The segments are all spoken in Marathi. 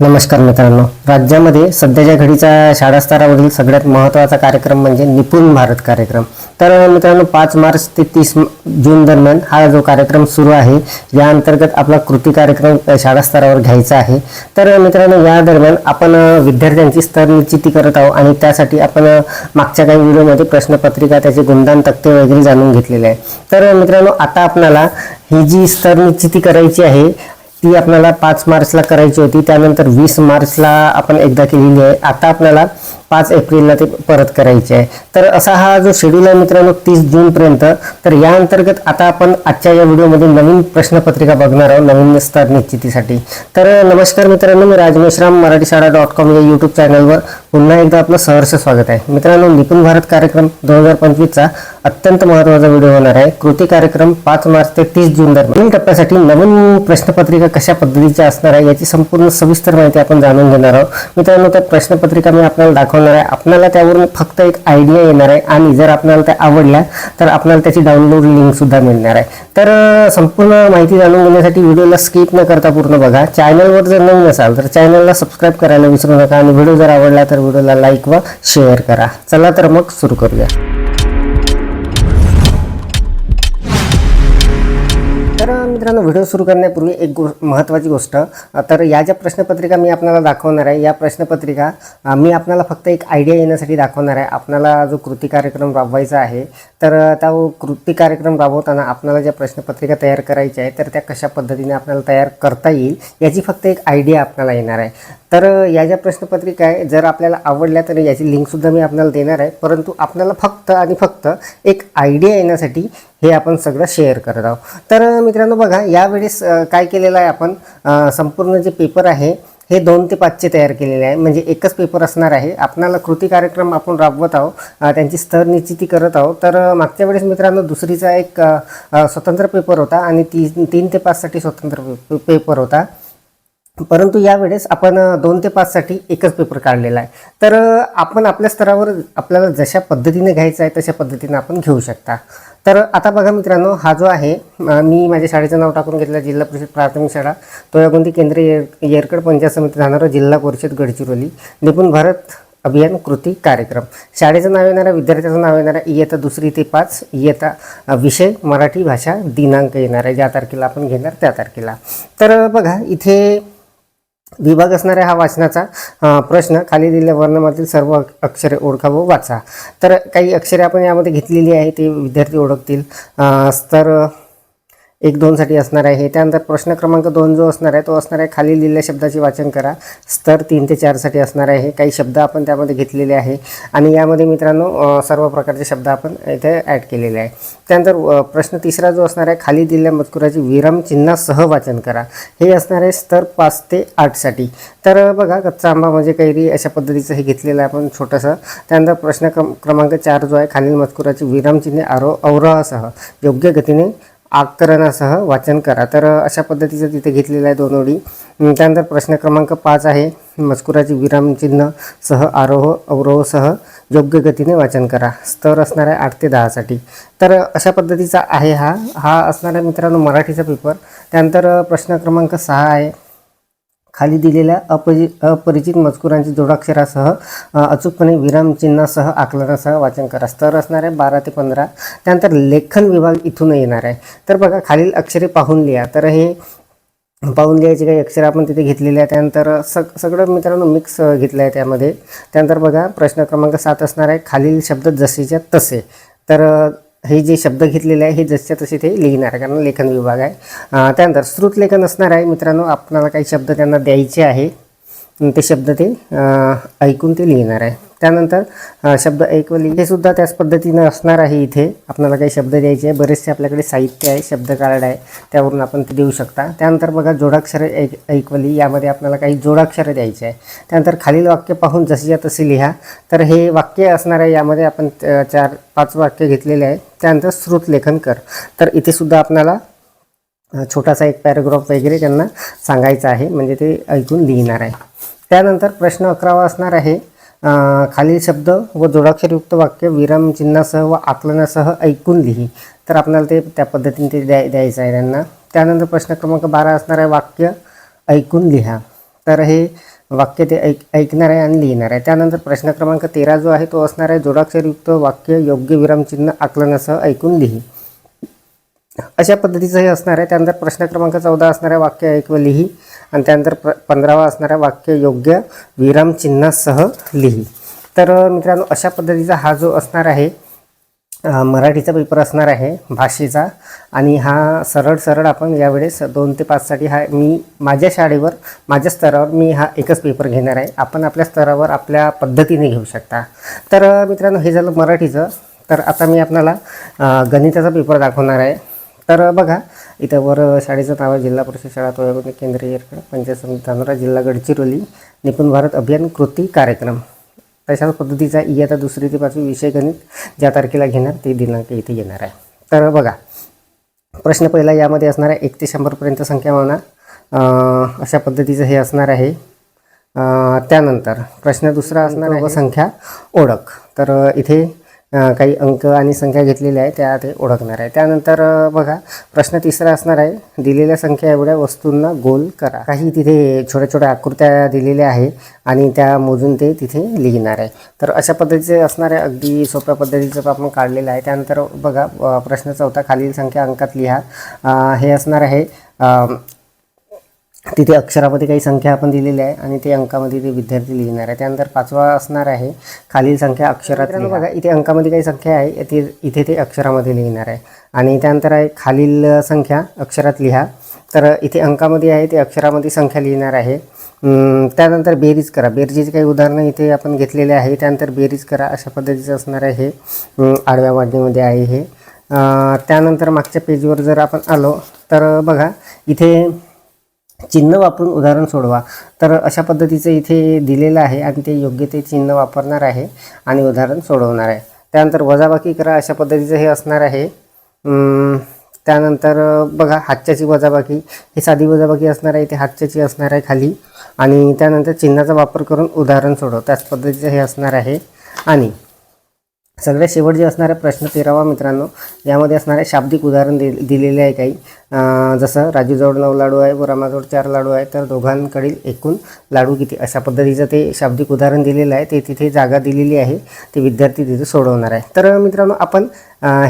नमस्कार मित्रांनो. राज्यामध्ये सध्याच्या घडीचा शाळा स्तरावरील सगळ्यात महत्त्वाचा कार्यक्रम म्हणजे निपुण भारत कार्यक्रम. तर मित्रांनो पाच मार्च ते तीस जून दरम्यान हा जो कार्यक्रम सुरू आहे या अंतर्गत आपला कृती कार्यक्रम शाळा स्तरावर घ्यायचा आहे. तर मित्रांनो या दरम्यान आपण विद्यार्थ्यांची स्तर निश्चिती करत आहोत आणि त्यासाठी आपण मागच्या काही व्हिडिओमध्ये प्रश्नपत्रिका त्याचे गुणदान तक्ते वगैरे जाणून घेतलेले आहे. तर मित्रांनो आता आपणाला ही जी स्तर निश्चिती करायची आहे ती आपल्याला पाच मार्चला करायची होती. त्यानंतर वीस मार्चला आपण एकदा केलेली आहे. आता आपल्याला पाच एप्रिलला ते परत करायचे आहे. तर असा हा जो शेड्यूल आहे मित्रांनो तीस जूनपर्यंत तर या अंतर्गत आता आपण आजच्या या व्हिडिओमध्ये नवीन प्रश्नपत्रिका बघणार आहोत नवीन स्तर निश्चितीसाठी. तर नमस्कार मित्रांनो मी राजमेश्राम मराठी शाळा डॉट कॉम या यूट्यूब चॅनलवर पुन्हा एकदा आपलं सहर्ष स्वागत आहे. मित्रांनो निपुण भारत कार्यक्रम दोन हजार पंचवीसचा अत्यंत महत्त्वाचा व्हिडिओ होणार आहे. कृती कार्यक्रम पाच मार्च ते तीस जून दरम्यान. नवीन टप्प्यासाठी नवीन प्रश्नपत्रिका कशा पद्धतीच्या असणार आहे याची संपूर्ण सविस्तर माहिती आपण जाणून घेणार आहोत. मित्रांनो त्या प्रश्नपत्रिका मी आपल्याला दाखवणार आहे. आपल्याला त्यावरून फक्त एक आयडिया येणार आहे. आणि जर आपल्याला त्या आवडल्या तर आपल्याला त्याची डाउनलोड लिंकसुद्धा मिळणार आहे. तर संपूर्ण माहिती जाणून घेण्यासाठी व्हिडिओला स्किप न करता पूर्ण बघा. चॅनलवर जर नवीन असाल तर चॅनलला सबस्क्राईब करायला विसरू नका. आणि व्हिडिओ जर आवडला तर व्हिडिओला लाईक व शेअर करा. चला तर मग सुरू करूया. तर मित्रांनो व्हिडिओ सुरू करण्यापूर्वी एक गो महत्त्वाची गोष्ट. तर या ज्या प्रश्नपत्रिका मी आपल्याला दाखवणार आहे या प्रश्नपत्रिका मी आपल्याला फक्त एक आयडिया येण्यासाठी दाखवणार आहे. आपल्याला जो कृती कार्यक्रम राबवायचा आहे तर त्या कृती कार्यक्रम राबवताना आपल्याला ज्या प्रश्नपत्रिका तयार करायच्या आहे तर त्या कशा पद्धतीने आपल्याला तयार करता येईल याची फक्त एक आयडिया आपल्याला येणार आहे. तर या ज्या प्रश्नपत्रिका आहे जर आपल्याला आवडल्या तर याची लिंकसुद्धा मी आपल्याला देणार आहे. परंतु आपल्याला फक्त आणि फक्त एक आयडिया येण्यासाठी हे आपण सगळं शेअर करत आहोत. तर मित्रांनो बघा यावेळेस काय केलेलं आहे आपण? संपूर्ण जे पेपर आहे हे दोन ते पाचचे तयार केलेले आहे. म्हणजे एकच पेपर असणार आहे. आपणाला कृती कार्यक्रम आपण राबवत आहोत त्यांची स्तर निश्चिती करत आहोत. तर मागच्या वेळेस मित्रांनो दुसरीचा एक स्वतंत्र पेपर होता आणि ती तीन ते पाचसाठी स्वतंत्र पे- पेपर होता. परंतु यावेळेस आपण दोन ते पाचसाठी एकच पेपर काढलेला आहे. तर आपण आपल्या स्तरावर आपल्याला जशा पद्धतीने घ्यायचं आहे तशा पद्धतीने आपण घेऊ शकता. तर आता बघा मित्रांनो हा जो आहे मी माझ्या शाळेचं नाव टाकून घेतलं जिल्हा परिषद प्राथमिक शाळा तोयागुंदी केंद्रीय येरकड पंचायत समिती राहणारा जिल्हा परिषद गडचिरोली निपुण भारत अभियान कृती कार्यक्रम. शाळेचं नाव येणाऱ्या विद्यार्थ्याचं नाव येणारा इयत्ता दुसरी ते पाच इयत्ता विषय मराठी भाषा दिनांक येणार आहे. ज्या तारखेला आपण घेणार त्या तारखेला. तर बघा इथे विभाग असणाऱ्या हा वाचनाचा प्रश्न खाली दिलेल्या वर्णमातील सर्व अक्षरे ओळखा व वाचा. तर काही अक्षरे आपण यामध्ये घेतलेली आहे ते विद्यार्थी ओळखतील. स्तर तर एक दोनसाठी असणार आहे. त्यानंतर प्रश्न क्रमांक दोन जो असणार आहे तो असणार आहे खाली लिहिलेल्या शब्दाचे वाचन करा. स्तर तीन ते चारसाठी असणार आहे. काही शब्द आपण त्यामध्ये घेतलेले आहे. आणि यामध्ये मित्रांनो सर्व प्रकारचे शब्द आपण इथे ॲड केलेले आहे. त्यानंतर प्रश्न तिसरा जो असणार आहे खाली दिलेल्या मजकुराची विरामचिन्हासह वाचन करा. हे असणार आहे स्तर पाच ते आठसाठी तर बघा कच्चा आंबा म्हणजे कैरी अशा पद्धतीचं हे घेतलेलं आहे आपण छोटंसं. त्यानंतर प्रश्न क्रम क्रमांक चार जो आहे खालील मजकुराची विरामचिन्हे आरो अवरोहासह योग्य गतीने आकरणासह वाचन करा. तर अशा पद्धतीचं तिथे घेतलेलं आहे दोन ओळी. त्यानंतर प्रश्न क्रमांक पाच आहे. मजकुराची विरामचिन्ह सह आरोह अवरोहसह योग्य गतीने वाचन करा. स्तर असणार आहे आठ ते दहासाठी तर अशा पद्धतीचा आहे हा. हा असणार आहे मित्रांनो मराठीचा पेपर त्यानंतर प्रश्न क्रमांक सहा आहे. खाली दिलेल्या अपरि अपरिचित मजकुरांची जोडाक्षरासह अचूकपणे विरामचिन्हासह आकलनासह वाचन करा. स्तर असणार आहे बारा ते पंधरा. त्यानंतर लेखन विभाग इथून येणार आहे. तर बघा खालील अक्षरे पाहून लिहा. तर हे पाहून लिहायचे काही अक्षर आपण तिथे घेतलेले आहे त्यानंतर सग सगळं मित्रांनो मिक्स घेतलं आहे त्यामध्ये. त्यानंतर बघा प्रश्न क्रमांक सात असणार आहे. खालील शब्द जसेच्या तसे. तर हे जे शब्द घेतलेले आहे हे जसच्या तसे ते लिहिणार आहे कारण लेखन विभाग आहे. त्यानंतर श्रुत लेखन असणार आहे. मित्रांनो आपल्याला काही शब्द त्यांना द्यायचे आहे. ते शब्द ते ऐकून ते लिहिणार आहे. त्यानंतर शब्द ऐकवली हे सुद्धा त्याच पद्धतीनं असणार आहे इथे. आपल्याला काही शब्द द्यायचे आहे. बरेचसे आपल्याकडे साहित्य आहे शब्द कार्ड आहे त्यावरून आपण ते देऊ शकता. त्यानंतर बघा जोडाक्षरे ऐक ऐकवली यामध्ये आपल्याला काही जोडाक्षरं द्यायचे आहे. त्यानंतर खालील वाक्य पाहून जशीच्या तशी लिहा. तर हे वाक्य असणार आहे. यामध्ये आपण चार पाच वाक्य घेतलेले आहे. त्यानंतर श्रुतलेखन कर. तर इथे सुद्धा आपल्याला छोटासा एक पॅराग्राफ वगैरे त्यांना सांगायचा आहे. म्हणजे ते ऐकून लिहिणार आहे. त्यानंतर प्रश्न अकरावा असणार आहे. खालील शब्द व जोडाक्षरयुक्त वाक्य विरामचिन्हासह व आकलनासह ऐकून लिही. तर आपल्याला ते त्या पद्धतीने ते द्याय द्यायचं आहे त्यांना. त्यानंतर प्रश्न क्रमांक बारा असणार आहे वाक्य ऐकून लिहा. तर हे वाक्य ते ऐक ऐकणार आहे आणि लिहिणार आहे. त्यानंतर प्रश्न क्रमांक तेरा जो आहे तो असणार आहे जोडाक्षरयुक्त वाक्य योग्य विरामचिन्ह आकलनासह ऐकून लिही. अशा पद्धतीचं हे असणार आहे. त्यानंतर प्रश्न क्रमांक चौदा असणाऱ्या वाक्य एक व लिही आणि त्यानंतर प्र पंधरावा असणाऱ्या वाक्य योग्य विरामचिन्हासह लिही. तर मित्रांनो अशा पद्धतीचा हा जो असणार आहे मराठीचा पेपर असणार आहे भाषेचा आणि हा सरळ सरळ आपण यावेळेस दोन ते पाचसाठी हा मी माझ्या शाळेवर माझ्या स्तरावर मी हा एकच पेपर घेणार आहे. आपण आपल्या स्तरावर आपल्या पद्धतीने घेऊ शकता. तर मित्रांनो हे झालं मराठीचं. तर आता मी आपल्याला गणिताचा पेपर दाखवणार आहे. तर बघा इथं वर शाळेचं नाव आहे जिल्हा परिषद शाळा तोयागुंदी केंद्रीय पंचायत समिती धानोरा जिल्हा गडचिरोली निपुण भारत अभियान कृती कार्यक्रम. तशाच पद्धतीचा इयत्ता दुसरी ते पाचवी विषय गणित ज्या तारखेला घेणार ते दिनांक इथे येणार आहे. तर बघा प्रश्न पहिला यामध्ये असणार आहे एक ते शंभरपर्यंत संख्या म्हणा अशा पद्धतीचं हे असणार आहे. त्यानंतर प्रश्न दुसरा असणार आहे संख्या. ओळख. तर इथे काही अंक आणि संख्या घेतलेल्या आहे त्या ते ओळखणार आहे. त्यानंतर बघा प्रश्न तिसरा असणार आहे. दिलेल्या संख्या एवढ्या वस्तूंना गोल करा. काही तिथे छोट्या छोट्या आकृत्या दिलेल्या आहे आणि त्या मोजून ते तिथे लिहिणार आहे. तर अशा पद्धतीचे असणारे अगदी सोप्या पद्धतीचं आपण काढलेलं आहे. त्यानंतर बघा प्रश्न चौथा खालील संख्या अंकात लिहा. हे असणार आहे तिथे अक्षरामध्ये काही संख्या आपण दिलेल्या आहे आणि ते अंकामध्ये ते विद्यार्थी लिहिणार आहे. त्यानंतर पाचवा असणार आहे खालील संख्या अक्षरात बघा इथे अंकामध्ये काही संख्या आहे ते इथे ते अक्षरामध्ये लिहिणार आहे. आणि त्यानंतर आहे खालील संख्या अक्षरात लिहा. तर इथे अंकामध्ये आहे ते अक्षरामध्ये संख्या लिहिणार आहे. त्यानंतर बेरीज करा. बेरजेचे काही उदाहरणं इथे आपण घेतलेले आहे. त्यानंतर बेरीज करा अशा पद्धतीचं असणार आहे हे. आडव्या वाढणीमध्ये आहे हे. त्यानंतर मागच्या पेजवर जर आपण आलो तर बघा इथे चिन्ह वापरून उदाहरण सोडवा. तर अशा पद्धतीचं इथे दिलेलं आहे आणि ते योग्य ते चिन्ह वापरणार आहे आणि उदाहरण सोडवणार आहे. त्यानंतर वजाबाकी करा अशा पद्धतीचं हे असणार आहे. त्यानंतर बघा हातच्याची वजाबाकी. ही साधी वजाबाकी असणार आहे ते हातच्याची असणार आहे खाली. आणि त्यानंतर चिन्हाचा वापर करून उदाहरण सोडव. त्याच पद्धतीचं हे असणार आहे. आणि सगळ्यात शेवट जे प्रश्न तेरावा मित्रांनो. यामध्ये असणारे शाब्दिक उदाहरण दि दिलेले आहे काही. जसं राजूजवळ नऊ लाडू आहे व रामाजवळ चार लाडू आहे तर दोघांकडील एकूण लाडू किती? अशा पद्धतीचं ते शाब्दिक उदाहरण दिलेलं आहे. ते तिथे जागा दिलेली आहे. ते विद्यार्थी तिथे सोडवणार आहे. तर मित्रांनो आपण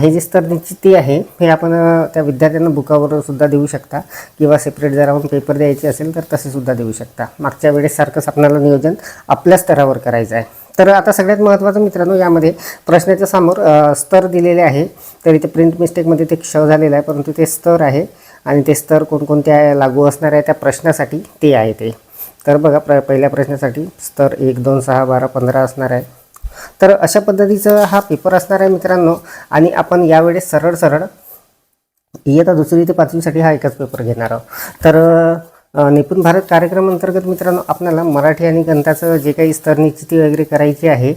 हे जे स्तर निश्चिती आहे हे आपण त्या विद्यार्थ्यांना बुकावर सुद्धा देऊ शकता. किंवा सेपरेट जर आपण पेपर द्यायचे असेल तर तसेसुद्धा देऊ शकता. मागच्या वेळेस सारखंच आपल्याला नियोजन आपल्या स्तरावर करायचं आहे. तर आता सगळ्यात महत्त्वाचं मित्रांनो यामध्ये प्रश्नाच्या समोर स्तर दिलेले आहे. तर इथे प्रिंट मिस्टेकमध्ये ते क्ष झालेलं आहे परंतु ते स्तर आहे आणि ते स्तर कोणकोणते आहे लागू असणार आहे त्या प्रश्नासाठी ते आहे ते. तर बघा प्र पहिल्या प्रश्नासाठी स्तर एक दोन सहा बारा पंधरा असणार आहे. तर अशा पद्धतीचं हा पेपर असणार आहे मित्रांनो आणि आपण यावेळेस सरळ सरळ इयत्ता दुसरी ते पाचवीसाठी हा एकच पेपर घेणार आहोत. तर निपुण भारत कार्यक्रम अंतर्गत मित्रांनो आपल्याला मराठी आणि गणिताचं जे काही स्तर निश्चिती वगैरे करायची आहे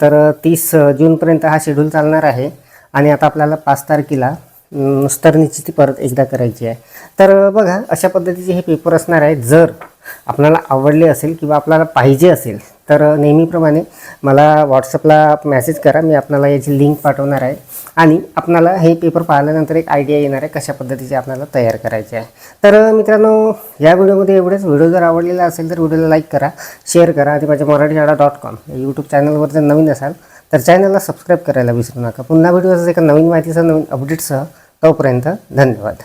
तर तीस जूनपर्यंत हा शेड्यूल चालणार आहे. आणि आता आपल्याला पाच तारखेला स्तरनिश्चिती स्तर निश्चिती परत एकदा करायची आहे. तर बघा अशा पद्धतीचे हे पेपर असणार आहे जर आपल्याला आवडले असेल किंवा आपल्याला पाहिजे असेल तर नेहमीप्रमाणे मला व्हॉट्सअपला मेसेज करा. मी आपल्याला याची लिंक पाठवणार आहे. आणि आपणाला हे पेपर पाहिल्यानंतर एक आयडिया येणार आहे कशा पद्धतीचे आपल्याला तयार करायचे आहे. तर मित्रांनो या व्हिडिओमध्ये एवढेच. व्हिडिओ जर आवडलेला असेल तर व्हिडिओला लाईक करा शेअर करा आणि माझ्या मराठी शाळा डॉट कॉम यूट्यूब चॅनलवर जर नवीन असाल तर चॅनलला सबस्क्राईब करायला विसरू नका. पुन्हा व्हिडिओ एका नवीन माहितीसह नवीन अपडेटसह तोपर्यंत धन्यवाद.